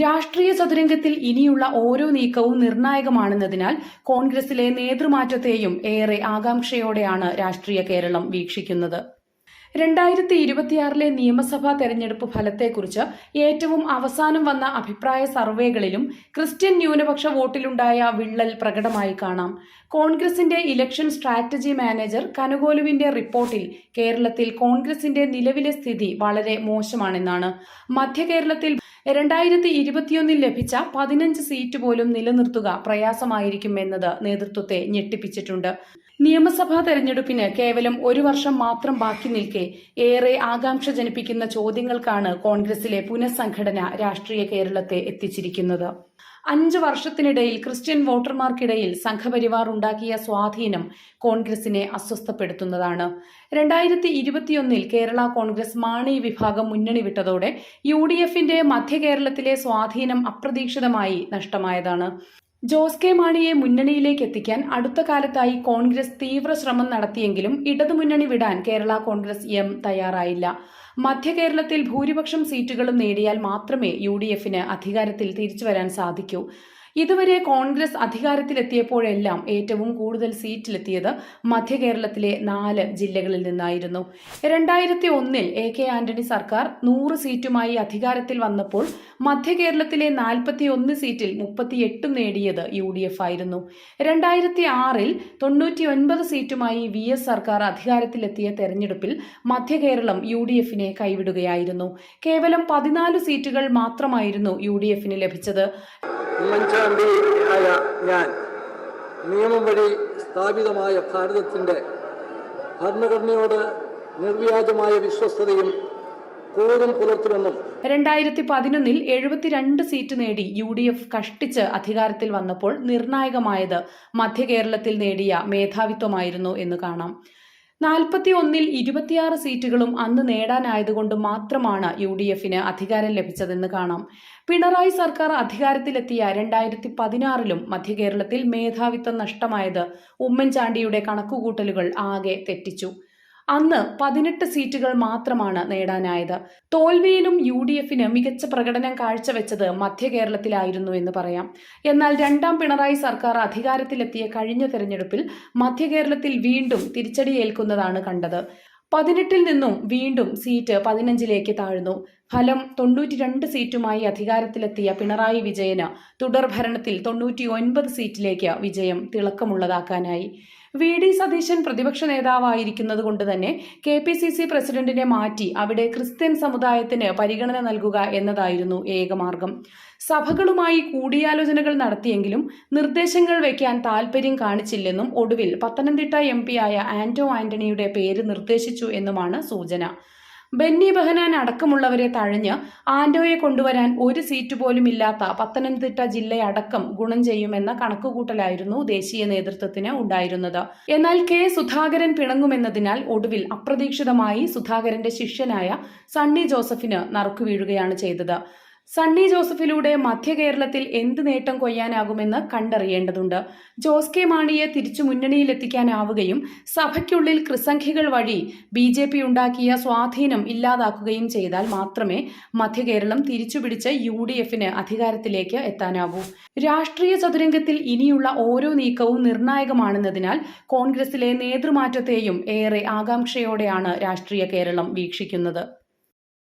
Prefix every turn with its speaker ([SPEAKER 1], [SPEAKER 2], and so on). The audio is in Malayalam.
[SPEAKER 1] രാഷ്ട്രീയ ചതുരംഗത്തിൽ ഇനിയുള്ള ഓരോ നീക്കവും നിർണായകമാണെന്നതിനാൽ കോൺഗ്രസിലെ നേതൃമാറ്റത്തെയും ഏറെ ആകാംക്ഷയോടെയാണ് രാഷ്ട്രീയ കേരളം വീക്ഷിക്കുന്നത്. രണ്ടായിരത്തി ഇരുപത്തിയാറിലെ നിയമസഭാ തെരഞ്ഞെടുപ്പ് ഫലത്തെക്കുറിച്ച് ഏറ്റവും അവസാനം വന്ന അഭിപ്രായ സർവേകളിലും ക്രിസ്ത്യൻ ന്യൂനപക്ഷ വോട്ടിലുണ്ടായ വിള്ളൽ പ്രകടമായി കാണാം. കോൺഗ്രസിന്റെ ഇലക്ഷൻ സ്ട്രാറ്റജി മാനേജർ കനകോലുവിന്റെ റിപ്പോർട്ടിൽ കേരളത്തിൽ കോൺഗ്രസിന്റെ നിലവിലെ സ്ഥിതി വളരെ മോശമാണെന്നാണ്. മധ്യ കേരളത്തിൽ രണ്ടായിരത്തി ഇരുപത്തിയൊന്നിൽ ലഭിച്ച പതിനഞ്ച് സീറ്റ് പോലും നിലനിർത്തുക പ്രയാസമായിരിക്കും എന്നത് നേതൃത്വത്തെ ഞെട്ടിപ്പിച്ചിട്ടുണ്ട്. നിയമസഭാ തെരഞ്ഞെടുപ്പിന് കേവലം ഒരു വർഷം മാത്രം ബാക്കി നിൽക്കെ ഏറെ ആകാംക്ഷ ജനിപ്പിക്കുന്ന ചോദ്യങ്ങൾക്കാണ് കോൺഗ്രസിലെ പുനഃസംഘടന രാഷ്ട്രീയ കേരളത്തെ എത്തിച്ചിരിക്കുന്നത്. അഞ്ച് വർഷത്തിനിടയിൽ ക്രിസ്ത്യൻ വോട്ടർമാർക്കിടയിൽ സംഘപരിവാർ ഉണ്ടാക്കിയ സ്വാധീനം കോൺഗ്രസിനെ അസ്വസ്ഥപ്പെടുത്തുന്നതാണ്. രണ്ടായിരത്തി ഇരുപത്തിയൊന്നിൽ കേരള കോൺഗ്രസ് മാണി വിഭാഗം മുന്നണി വിട്ടതോടെ യു ഡി എഫിന്റെ മധ്യ കേരളത്തിലെ സ്വാധീനം അപ്രതീക്ഷിതമായി നഷ്ടമായതാണ്. ജോസ് കെ മാണിയെ മുന്നണിയിലേക്ക് എത്തിക്കാൻ അടുത്ത കാലത്തായി കോൺഗ്രസ് തീവ്ര ശ്രമം നടത്തിയെങ്കിലും ഇടതുമുന്നണി വിടാൻ കേരള കോൺഗ്രസ് എം തയ്യാറായില്ല. മധ്യ കേരളത്തിൽ ഭൂരിപക്ഷം സീറ്റുകളും നേടിയാൽ മാത്രമേ യു ഡി എഫിന് അധികാരത്തിൽ തിരിച്ചു വരാൻ സാധിക്കൂ. ഇതുവരെ കോൺഗ്രസ് അധികാരത്തിലെത്തിയപ്പോഴെല്ലാം ഏറ്റവും കൂടുതൽ സീറ്റിലെത്തിയത് മധ്യ കേരളത്തിലെ നാല് ജില്ലകളിൽ നിന്നായിരുന്നു. രണ്ടായിരത്തി ഒന്നിൽ എ കെ ആന്റണി സർക്കാർ നൂറ് സീറ്റുമായി അധികാരത്തിൽ വന്നപ്പോൾ മധ്യ കേരളത്തിലെ നാൽപ്പത്തി ഒന്ന് സീറ്റിൽ മുപ്പത്തിയെട്ടും നേടിയത് യു ഡി എഫ് ആയിരുന്നു. രണ്ടായിരത്തി ആറിൽ തൊണ്ണൂറ്റി ഒൻപത് സീറ്റുമായി വി എസ് സർക്കാർ അധികാരത്തിലെത്തിയ തെരഞ്ഞെടുപ്പിൽ മധ്യ കേരളം യു ഡി എഫിനെ കൈവിടുകയായിരുന്നു. കേവലം പതിനാല് സീറ്റുകൾ മാത്രമായിരുന്നു യു ഡി എഫിന് ലഭിച്ചത്
[SPEAKER 2] ആയ ഞാൻ നിയമം വഴി സ്ഥാപിതമായ ഭാരതത്തിന്റെ ഭരണഘടനയോട് നിർവ്യാജമായ വിശ്വസ്തതയും കൂറും പുലർത്തുമെന്നും
[SPEAKER 1] രണ്ടായിരത്തി പതിനൊന്നിൽ എഴുപത്തിരണ്ട് സീറ്റ് നേടി യു ഡി എഫ് കഷ്ടിച്ച് അധികാരത്തിൽ വന്നപ്പോൾ നിർണായകമായത് മധ്യ കേരളത്തിൽ നേടിയ മേധാവിത്വമായിരുന്നു എന്ന് കാണാം. നാൽപ്പത്തി ഒന്നിൽ ഇരുപത്തിയാറ് സീറ്റുകളും അന്ന് നേടാനായതുകൊണ്ട് മാത്രമാണ് യു ഡി എഫിന് അധികാരം ലഭിച്ചതെന്ന് കാണാം. പിണറായി സർക്കാർ അധികാരത്തിലെത്തിയ രണ്ടായിരത്തി പതിനാറിലും മധ്യകേരളത്തിൽ മേധാവിത്വം നഷ്ടമായത് ഉമ്മൻചാണ്ടിയുടെ കണക്കുകൂട്ടലുകൾ ആകെ തെറ്റിച്ചു. അന്ന് പതിനെട്ട് സീറ്റുകൾ മാത്രമാണ് നേടാനായത്. തോൽവിയിലും യു ഡി എഫിന് മികച്ച പ്രകടനം കാഴ്ചവെച്ചത് മധ്യ കേരളത്തിലായിരുന്നു എന്ന് പറയാം. എന്നാൽ രണ്ടാം പിണറായി സർക്കാർ അധികാരത്തിലെത്തിയ കഴിഞ്ഞ തെരഞ്ഞെടുപ്പിൽ മധ്യ കേരളത്തിൽ വീണ്ടും തിരിച്ചടിയേൽക്കുന്നതാണ് കണ്ടത്. പതിനെട്ടിൽ നിന്നും വീണ്ടും സീറ്റ് പതിനഞ്ചിലേക്ക് താഴ്ന്നു. ഫലം തൊണ്ണൂറ്റി രണ്ട് സീറ്റുമായി അധികാരത്തിലെത്തിയ പിണറായി വിജയന് തുടർഭരണത്തിൽ തൊണ്ണൂറ്റി ഒൻപത് സീറ്റിലേക്ക് വിജയം തിളക്കമുള്ളതാക്കാനായി. വി. ഡി. സതീശൻ പ്രതിപക്ഷ നേതാവായിരിക്കുന്നത് കൊണ്ട് തന്നെ കെ. പി. സി. സി പ്രസിഡന്റിനെ മാറ്റി അവിടെ ക്രിസ്ത്യൻ സമുദായത്തിന് പരിഗണന നൽകുക എന്നതായിരുന്നു ഏകമാർഗം. സഭകളുമായി കൂടിയാലോചനകൾ നടത്തിയെങ്കിലും നിർദ്ദേശങ്ങൾ വയ്ക്കാൻ താൽപര്യം കാണിച്ചില്ലെന്നും ഒടുവിൽ പത്തനംതിട്ട എം ആയ ആന്റോ ആന്റണിയുടെ പേര് നിർദ്ദേശിച്ചു എന്നുമാണ് സൂചന. ബെന്നി ബെഹനാൻ അടക്കമുള്ളവരെ തഴഞ്ഞ് ആന്റോയെ കൊണ്ടുവരാൻ ഒരു സീറ്റ് പോലും ഇല്ലാത്ത പത്തനംതിട്ട ജില്ലയടക്കം ഗുണം ചെയ്യുമെന്ന കണക്കുകൂട്ടലായിരുന്നു ദേശീയ നേതൃത്വത്തിന് ഉണ്ടായിരുന്നത്. എന്നാൽ കെ സുധാകരൻ പിണങ്ങുമെന്നതിനാൽ ഒടുവിൽ അപ്രതീക്ഷിതമായി സുധാകരന്റെ ശിഷ്യനായ സണ്ണി ജോസഫിന് നറുക്കു വീഴുകയാണ് ചെയ്തത്. സണ്ണി ജോസഫിലൂടെ മധ്യകേരളത്തിൽ എന്ത് നേട്ടം കൊയ്യാനാകുമെന്ന് കണ്ടറിയേണ്ടതുണ്ട്. ജോസ് കെ മാണിയെ തിരിച്ചു മുന്നണിയിലെത്തിക്കാനാവുകയും സഭയ്ക്കുള്ളിൽ കൃസംഖ്യകൾ വഴി ബി ജെ പി ഉണ്ടാക്കിയ സ്വാധീനം ഇല്ലാതാക്കുകയും ചെയ്താൽ മാത്രമേ മധ്യകേരളം തിരിച്ചുപിടിച്ച് യു ഡി എഫിന് അധികാരത്തിലേക്ക് എത്താനാവൂ. രാഷ്ട്രീയ ചതുരംഗത്തിൽ ഇനിയുള്ള ഓരോ നീക്കവും നിർണായകമാണെന്നതിനാൽ കോൺഗ്രസിലെ നേതൃമാറ്റത്തെയും ഏറെ ആകാംക്ഷയോടെയാണ് രാഷ്ട്രീയ കേരളം വീക്ഷിക്കുന്നത്.